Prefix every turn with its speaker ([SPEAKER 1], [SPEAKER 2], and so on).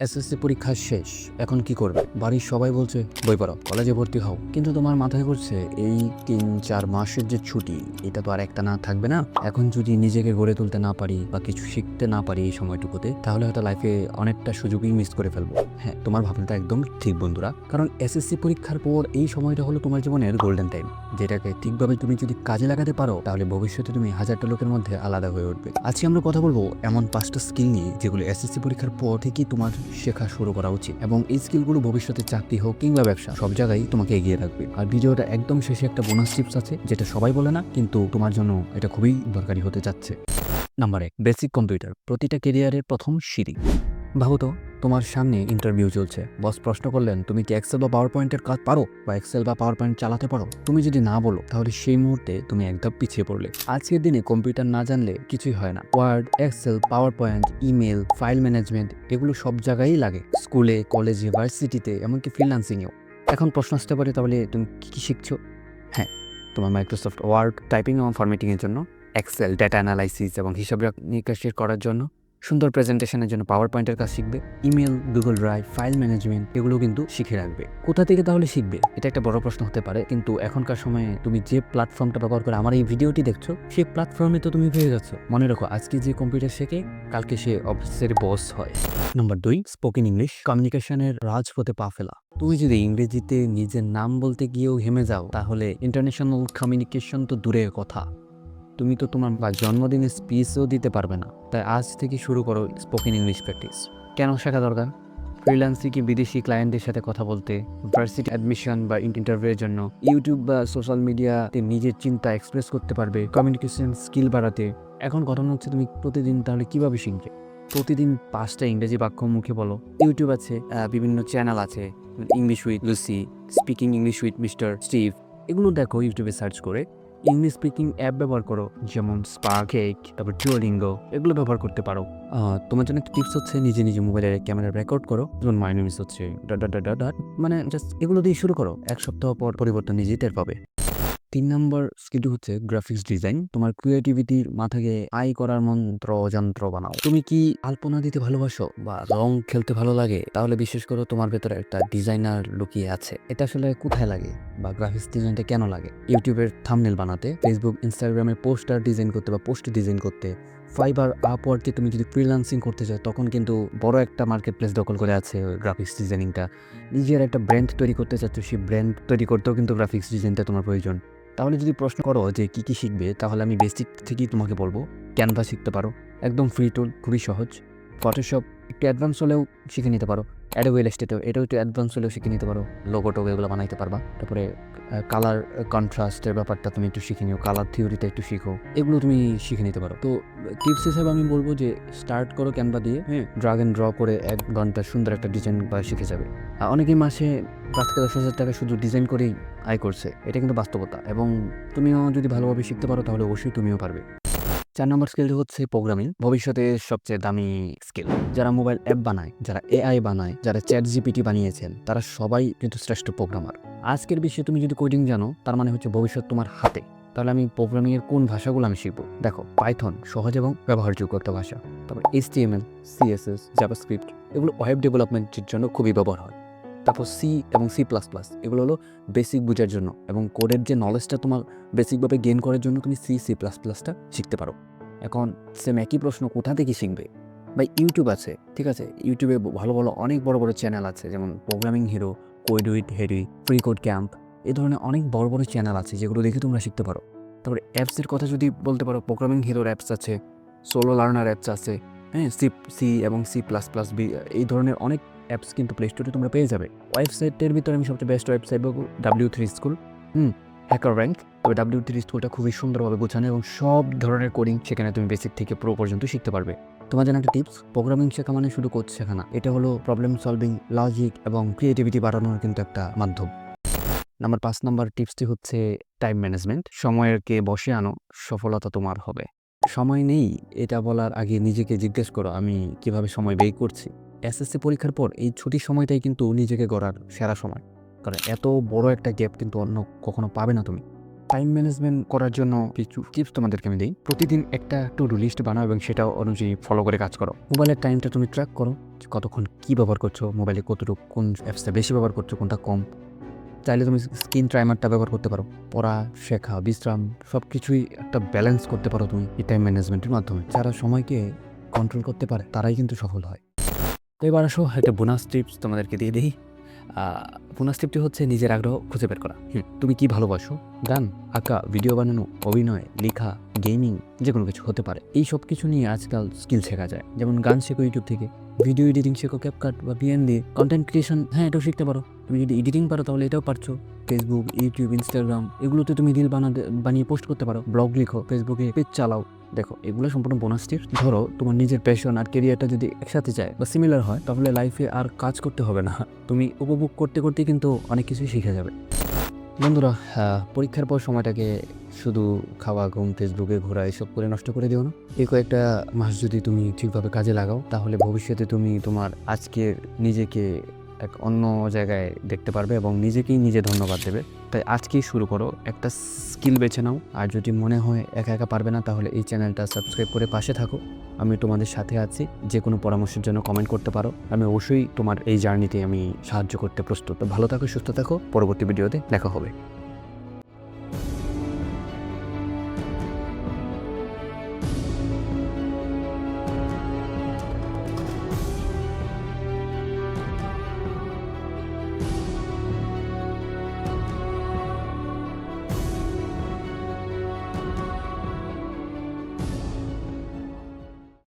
[SPEAKER 1] SSC পরীক্ষা শেষ, এখন কি করবে? বাড়ির সবাই বলছে, বই পড়ো, কলেজে ভর্তি হও। কিন্তু তোমার মাথায় ঘুরছে, এই তিন চার মাসের যে ছুটি, এটা তো আর একটা না থাকবে না? এখন যদি নিজেকে গড়ে তুলতে না পারি বা কিছু শিখতে না পারি এই সময়টুকুতে, তাহলে হয়তো লাইফে অনেকটা সুযোগই মিস করে ফেলব। হ্যাঁ তোমার ভাবনাটা একদম ঠিক বন্ধুরা। কারণ এসএসসি পরীক্ষার পর এই সময়টা হলো তোমার জীবনের গোল্ডেন টাইম যেটাকে ঠিকভাবে তুমি যদি কাজে লাগাতে পারো, তাহলে ভবিষ্যতে তুমি হাজারটা লোকের মধ্যে আলাদা হয়ে উঠবে। আজকে আমরা কথা বলব এমন পাঁচটা স্কিল নিয়ে, যেগুলো এসএসসি পরীক্ষার পর থেকেই তোমার শেখা শুরু করা উচিত। এবং এই স্কিলগুলো ভবিষ্যতে চাকরি হোক কিংবা ব্যবসা, সব জায়গায় তোমাকে এগিয়ে রাখবে। আর ভিডিওটা একদম শেষে একটা বোনাস টিপস আছে, যেটা সবাই বলে না, কিন্তু তোমার জন্য এটা খুবই দরকারি হতে যাচ্ছে। নাম্বার এক বেসিক কম্পিউটার প্রতিটা কেরিয়ারের প্রথম সিঁড়ি। ভাবো তো তোমার সামনে ইন্টারভিউ চলছে। বস প্রশ্ন করলেন, তুমি কি এক্সেল বা পাওয়ার পয়েন্টের কাজ পারো? বা এক্সেল বা পাওয়ার পয়েন্ট চালাতে পারো? তুমি যদি না বলো, তাহলে সেই মুহূর্তে তুমি একদম পিছিয়ে পড়লে। আজকের দিনে কম্পিউটার না জানলে কিছুই হয় না। Word Excel power point email file management এগুলো সব জায়গায়ই লাগে। স্কুলে কলেজে ভার্সিটিতে এমনকি ফ্রিল্যান্সিংয়েও এখন প্রশ্ন আসতে পারে, তাহলে তুমি কী কী শিখছো? হ্যাঁ তোমার মাইক্রোসফট ওয়ার্ড টাইপিং এবং ফরম্যাটিংয়ের জন্য এক্সেল ডেটা অ্যানালাইসিস এবং হিসাব নিকাশের করার জন্য সুন্দর প্রেজেন্টেশনের জন্য পাওয়ার পয়েন্টের কাজ শিখবে। Email Google drive file management এগুলো কিন্তু শিখে রাখবে। কোথা থেকে তাহলে শিখবে? এটা একটা বড় প্রশ্ন হতে পারে, কিন্তু এখনকার সময়ে তুমি যে প্ল্যাটফর্মটা ব্যবহার করে আমার এই ভিডিওটি দেখছ সেই প্ল্যাটফর্মে তো তুমি পেয়ে যাচ্ছ। মনে রাখো, আজকে যে কম্পিউটার শেখে, কালকে সে অফিসের বস হয়। নাম্বার দুই স্পোকেন ইংলিশ কমিউনিকেশনের রাজপথে পা ফেলা। তুমি যদি ইংরেজিতে নিজের নাম বলতে গিয়েও হেমে যাও, তাহলে ইন্টারন্যাশনাল কমিউনিকেশন তো দূরের কথা। তুমি তো তোমার জন্মদিনের স্পিচও দিতে পারবে না। তাই আজ থেকে শুরু করো স্পোকেন ইংলিশ প্র্যাকটিস কেন শেখা দরকার? ফ্রিল্যান্সিং কি বিদেশি ক্লায়েন্টের সাথে কথা বলতে ভার্সিটি অ্যাডমিশন বা ইন্টারভিউয়ের জন্য ইউটিউব বা সোশ্যাল মিডিয়াতে নিজের চিন্তা এক্সপ্রেস করতে পারবে কমিউনিকেশন স্কিল বাড়াতে? এখন ঘটনা হচ্ছে তুমি প্রতিদিন তাহলে কীভাবে শিখবে? প্রতিদিন পাঁচটা ইংরেজি বাক্য মুখে বলো। ইউটিউব আছে বিভিন্ন চ্যানেল আছে English with Lucy speaking English with mister Steve এগুলো দেখো ইউটিউবে সার্চ করে। ইংলিশ স্পিকিং অ্যাপ ব্যবহার করো, যেমন স্পার্ক কেক তারপর ডুয়োলিঙ্গো এগুলো ব্যবহার করতে পারো। তোমার জন্য একটা টিপস হচ্ছে নিজে নিজে মোবাইলের ক্যামেরা রেকর্ড করো, যেমন মাইনোমিস নেম হচ্ছে মানে জাস্ট এগুলো দিয়ে শুরু করো। এক সপ্তাহ পর পরিবর্তন নিজেই টের পাবে। তিন নম্বর স্কিলটি হচ্ছে গ্রাফিক্স ডিজাইন তোমার ক্রিয়েটিভিটির মাথাকে আই করার মন্ত্র যন্ত্র বানাও। তুমি কি আলপনা দিতে ভালোবাসো বা রং খেলতে ভালো লাগে? তাহলে বিশেষ করে তোমার ভেতরে একটা ডিজাইনার লুকিয়ে আছে। এটা আসলে কোথায় লাগে বা গ্রাফিক্স ডিজাইনটা কেন লাগে? ইউটিউবের থামনেল বানাতে ফেসবুক ইনস্টাগ্রামে পোস্টার ডিজাইন করতে বা পোস্ট ডিজাইন করতে ফাইবার আপওয়ার্ডকে তুমি যদি ফ্রিল্যান্সিং করতে চাও, তখন কিন্তু বড় একটা মার্কেট প্লেস দখল করে আছে গ্রাফিক্স ডিজাইনিংটা নিজের একটা ব্র্যান্ড তৈরি করতে চাচ্ছ, সেই ব্র্যান্ড তৈরি করতেও কিন্তু গ্রাফিক্স ডিজাইনটা তোমার প্রয়োজন। তাহলে যদি প্রশ্ন করো যে কী কী শিখবে, তাহলে আমি বেসিক থেকেই তোমাকে বলব ক্যানভা শিখতে পারো। একদম ফ্রি টুল খুবই সহজ। ফটোশপ একটু অ্যাডভান্স হলেও শিখে নিতে পারো। অ্যাডোবে ইলাস্ট্রেটর এটাও একটু অ্যাডভান্স হলেও শিখে নিতে পারো। লোগো টোগো এগুলো বানাইতে পারবা। তারপরে কালার কন্ট্রাস্টের ব্যাপারটা তুমি একটু শিখে নিও কালার থিওরিটা একটু শিখো। এগুলো তুমি শিখে নিতে পারো। তো টিপস হিসেবে আমি বলব যে স্টার্ট করো ক্যানভা দিয়ে হ্যাঁ? ড্রাগ অ্যান্ড ড্র করে এক ঘণ্টা সুন্দর একটা ডিজাইন বা শিখে যাবে। আর অনেকেই মাসে পাঁচ থেকে দশ হাজার টাকা শুধু ডিজাইন করেই আয় করছে। এটা কিন্তু বাস্তবতা। এবং তুমিও যদি ভালোভাবে শিখতে পারো, তাহলে অবশ্যই তুমিও পারবে। চার নম্বর স্কিল হচ্ছে প্রোগ্রামিং, ভবিষ্যতে সবচেয়ে দামি স্কিল। যারা মোবাইল অ্যাপ বানায়, যারা এআই বানায়, যারা চ্যাট জিপিটি বানিয়েছেন, তারা সবাই কিন্তু শ্রেষ্ঠ প্রোগ্রামার। আজকের বিষয়ে তুমি যদি কোডিং জানো, তার মানে হচ্ছে ভবিষ্যৎ তোমার হাতে। তাহলে আমি প্রোগ্রামিংয়ের কোন ভাষাগুলো আমি শিখব? দেখো, পাইথন সহজ এবং ব্যবহারযোগ্য একটা ভাষা। তারপর H T M L CSS JavaScript, এগুলো ওয়েব ডেভেলপমেন্টের জন্য খুবই ব্যবহার হয়। তারপর সি এবং সি প্লাস প্লাস এগুলো হলো বেসিক বোঝার জন্য এবং কোডের যে নলেজটা তোমার বেসিকভাবে গেইন করার জন্য তুমি সি সি প্লাস প্লাসটা শিখতে পারো। এখন সেম একই প্রশ্ন কোথা থেকে শিখবে? বা ইউটিউব আছে, ঠিক আছে? ইউটিউবে ভালো ভালো অনেক বড় বড় চ্যানেল আছে, যেমন programming hero code with Harry free code camp এই ধরনের অনেক বড় বড় চ্যানেল আছে যেগুলো দেখে তোমরা শিখতে পারো। তারপরে অ্যাপসের কথা যদি বলতে পারো প্রোগ্রামিং হিরোর অ্যাপস আছে সোলো লার্নার অ্যাপস আছে হ্যাঁ? সি সি এবং সি প্লাস প্লাস বি, এই ধরনের অনেক অ্যাপস কিন্তু প্লে স্টোরে তোমরা পেয়ে যাবে। ওয়েবসাইটের ভিতরে আমি সবচেয়ে বেস্ট ওয়েবসাইট বলব W three school hmm hacker rank তবে ডাব্লিউ থ্রি স্কুলটা খুবই সুন্দরভাবে গোছানো এবং সব ধরনের কোডিং সেখানে তুমি বেসিক থেকে প্রো পর্যন্ত শিখতে পারবে। তোমার জন্য একটা টিপস প্রোগ্রামিং শেখা মানে শুধু কোড শেখা না, এটা হলো প্রবলেম সলভিং লজিক এবং ক্রিয়েটিভিটি বাড়ানোর কিন্তু একটা মাধ্যম। নাম্বার পাঁচ নাম্বার টিপসটি হচ্ছে টাইম ম্যানেজমেন্ট সময়েরকে বসে আনো, সফলতা তোমার হবে। সময় নেই, এটা বলার আগে নিজেকে জিজ্ঞেস করো, আমি কীভাবে সময় ব্যয় করছি? এসএসসি পরীক্ষার পর এই ছুটির সময়টাই কিন্তু নিজেকে গড়ার সেরা সময়। কারণ এত বড় একটা গ্যাপ কিন্তু অন্য কখনো পাবে না তুমি। টাইম ম্যানেজমেন্ট করার জন্য কিছু টিপস তোমাদেরকে আমি দিই। প্রতিদিন একটা টু ডু লিস্ট বানাও এবং সেটা অনুযায়ী ফলো করে কাজ করো। মোবাইলের টাইমটা তুমি ট্র্যাক করো কতক্ষণ কী ব্যবহার করছ, মোবাইলে কতটুকু, কোন অ্যাপসটা বেশি ব্যবহার করছ, কোনটা কম। চাইলে তুমি স্ক্রিন টাইমারটা ব্যবহার করতে পারো। পড়া, শেখা, বিশ্রাম সব কিছুই একটা ব্যালেন্স করতে পারো তুমি এই টাইম ম্যানেজমেন্টের মাধ্যমে। যারা সময়কে কন্ট্রোল করতে পারে, তারাই কিন্তু সফল হয়। তো এবার আসো, একটা বোনাস টিপস তোমাদেরকে দিয়ে দিই। বোনাস টিপটি হচ্ছে নিজের আগ্রহ খুঁজে বের করা। তুমি কি ভালোবাসো? গান, আঁকা ভিডিও বানানো, অভিনয়, লেখা গেমিং যে কোনো কিছু হতে পারে। এই সব কিছু নিয়ে আজকাল স্কিল শেখা যায়। যেমন গান শেখো ইউটিউব থেকে ভিডিও এডিটিং শেখো ক্যাপকাট বা বিএন দিয়ে কন্টেন্ট ক্রিয়েশন হ্যাঁ এটাও শিখতে পারো। তুমি যদি এডিটিং পারো তাহলে এটাও পারছ। ফেসবুক ইউটিউব ইনস্টাগ্রাম এগুলোতে তুমি রিল বানাতে, বানিয়ে পোস্ট করতে পারো। ব্লগ লিখো ফেসবুকে পেজ চালাও। দেখো, এগুলো সম্পূর্ণ বোনাস টিপস ধরো, তোমার নিজের প্যাশন আর কেরিয়ারটা যদি একসাথে যায় বা সিমিলার হয়, তাহলে লাইফে আর কাজ করতে হবে না। তুমি উপভোগ করতে করতে কিন্তু অনেক কিছুই শিখে যাবে। বন্ধুরা পরীক্ষার পর সময়টাকে শুধু খাওয়া, ঘুম ফেসবুকে ঘোরা, এসব করে নষ্ট করে দিও না। এই কয়েকটা মাস যদি তুমি ঠিকভাবে কাজে লাগাও, তাহলে ভবিষ্যতে তুমি তোমার আজকের নিজেকে এক অন্য জায়গায় দেখতে পারবে এবং নিজেকেই নিজে ধন্যবাদ দেবে। তাই আজকেই শুরু করো। একটা স্কিল বেছে নাও। আর যদি মনে হয় একা একা পারবে না, তাহলে এই চ্যানেলটা সাবস্ক্রাইব করে পাশে থাকো। আমি তোমাদের সাথে আছি। যে কোনো পরামর্শের জন্য কমেন্ট করতে পারো। আমি অবশ্যই তোমার এই জার্নিতে আমি সাহায্য করতে প্রস্তুত। ভালো থাকো, সুস্থ থাকো। পরবর্তী ভিডিওতে দেখা হবে।